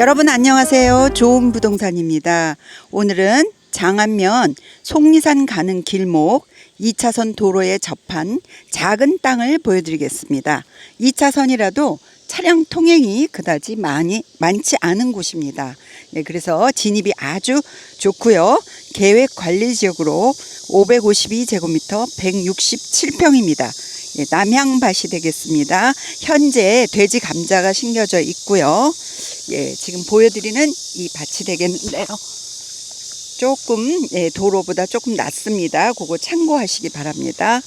여러분 안녕하세요. 좋은 부동산입니다. 오늘은 장안면 속리산 가는 길목 2차선 도로에 접한 작은 땅을 보여드리겠습니다. 2차선이라도 차량 통행이 그다지 많이 많지 않은 곳입니다. 네, 그래서 진입이 아주 좋고요. 계획 관리 지역으로 552제곱미터 167평입니다. 예, 남향밭이 되겠습니다. 현재 돼지 감자가 심겨져 있고요. 예, 지금 보여드리는 이 밭이 되겠는데요. 조금 예, 도로보다 조금 낮습니다. 그거 참고하시기 바랍니다.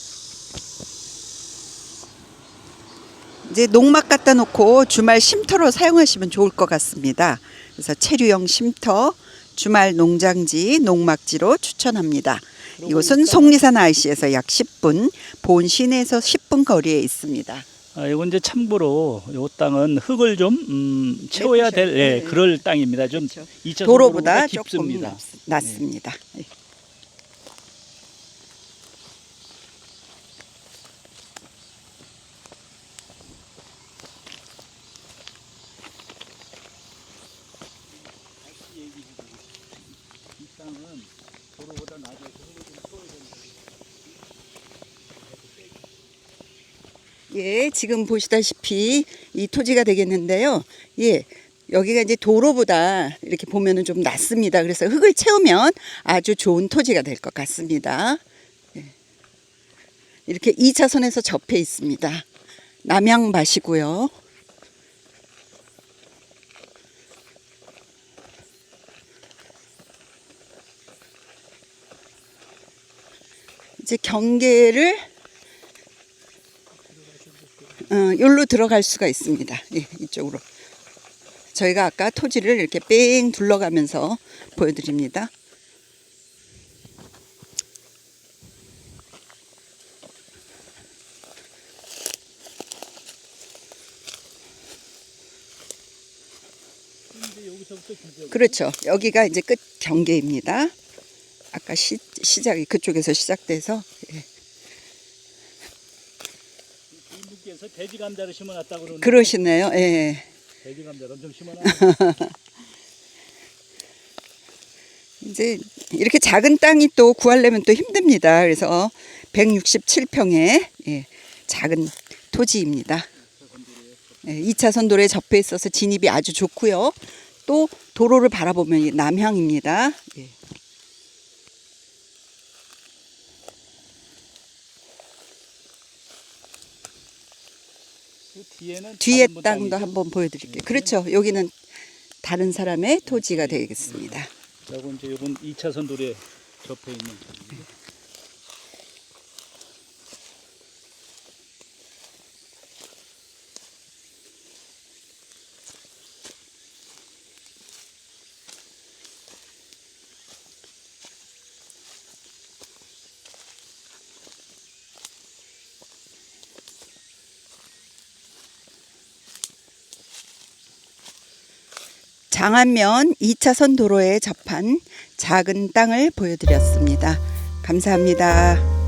이제 농막 갖다 놓고 주말 쉼터로 사용하시면 좋을 것 같습니다. 그래서 체류형 쉼터, 주말 농장지, 농막지로 추천합니다. 이곳은 속리산 IC에서 약 10분, 본 시내에서 10분 거리에 있습니다. 아, 이건 이제 참고로 요 땅은 흙을 좀 음, 채워야 될 예, 네. 그럴 땅입니다. 좀 그렇죠. 2차 도로보다 조금 깊습니다. 낮- 낮습니다. 예. 이 땅은 도로보다 낮아서 흙을 좀 채워야 됩니다. 예, 지금 보시다시피 이 토지가 되겠는데요. 예. 여기가 이제 도로보다 이렇게 보면은 좀 낮습니다. 그래서 흙을 채우면 아주 좋은 토지가 될 것 같습니다. 예. 이렇게 2차선에서 접해 있습니다. 남양밭이고요. 이제 경계를 어, 여기로 들어갈 수가 있습니다. 예, 이쪽으로. 저희가 아까 토지를 이렇게 뺑 둘러가면서 보여드립니다. 그렇죠. 여기가 이제 끝 경계입니다. 아까 시, 시작이 그쪽에서 시작돼서 예. 이분께서 돼지 감자를 심어놨다 그러는. 그러시네요. 예. 돼지 감자를 좀 심어놔. 이제 이렇게 작은 땅이 또 구하려면 또 힘듭니다. 그래서 167평의 예, 작은 토지입니다. 예, 2차 선 도로에 접해 있어서 진입이 아주 좋고요. 또 도로를 바라보면 이 남향입니다. 예. 뒤에 땅도? 한번 보여드릴게요. 그렇죠. 여기는 다른 사람의 토지가 되겠습니다. 저거 이제 이번 2차선 도로에 접해 있는 장안면 2차선 도로에 접한 작은 땅을 보여드렸습니다. 감사합니다.